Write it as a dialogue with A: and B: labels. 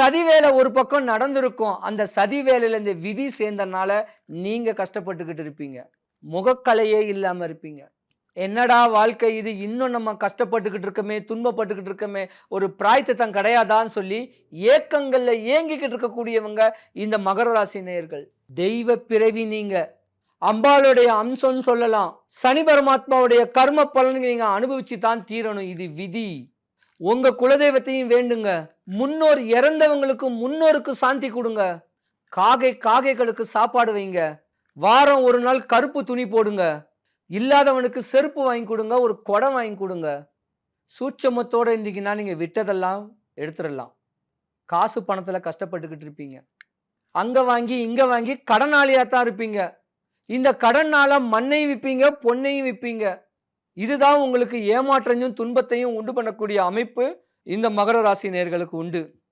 A: சதி வேலை ஒரு பக்கம் நடந்திருக்கும். அந்த சதி வேலையில இந்த விதி சேர்ந்தனால நீங்கள் கஷ்டப்பட்டுக்கிட்டு இருப்பீங்க. முகக்கலையே இல்லாமல் இருப்பீங்க. என்னடா வாழ்க்கை இது? இன்னும் நம்ம கஷ்டப்பட்டுக்கிட்டு இருக்கமே துன்பப்பட்டுக்கிட்டு இருக்கமே. ஒரு பிராய்த்தத்தம் கிடையாதான்னு சொல்லி ஏக்கங்களில் ஏங்கிக்கிட்டு இருக்கக்கூடியவங்க இந்த மகர ராசி நேயர்கள். தெய்வ பிறவி நீங்கள் அம்பாளுடைய அம்சம்னு சொல்லலாம். சனி பரமாத்மாவுடைய கர்ம பலன் நீங்கள் அனுபவிச்சு தான் தீரணும். இது விதி. உங்க குலதெய்வத்தையும் வேண்டுங்க. முன்னோர் இறந்தவங்களுக்கு முன்னோருக்கு சாந்தி கொடுங்க. காகை காகைகளுக்கு சாப்பாடு வைங்க. வாரம் ஒரு நாள் கருப்பு துணி போடுங்க. இல்லாதவனுக்கு செருப்பு வாங்கி கொடுங்க ஒரு குடம் வாங்கி கொடுங்க. சூட்சமத்தோட இருந்தீங்கன்னா நீங்கள் விட்டதெல்லாம் எடுத்துடலாம். காசு பணத்தில் கஷ்டப்பட்டுக்கிட்டு இருப்பீங்க. அங்கே வாங்கி இங்கே வாங்கி கடனாளியாக தான் இருப்பீங்க. இந்த கடனால் மண்ணையும் விற்பீங்க பொன்னையும் விற்பீங்க இதுதான் உங்களுக்கு ஏமாற்றமும் துன்பத்தையும் உண்டு பண்ணக்கூடிய அமைப்பு இந்த மகர ராசி நேர்களுக்கு உண்டு.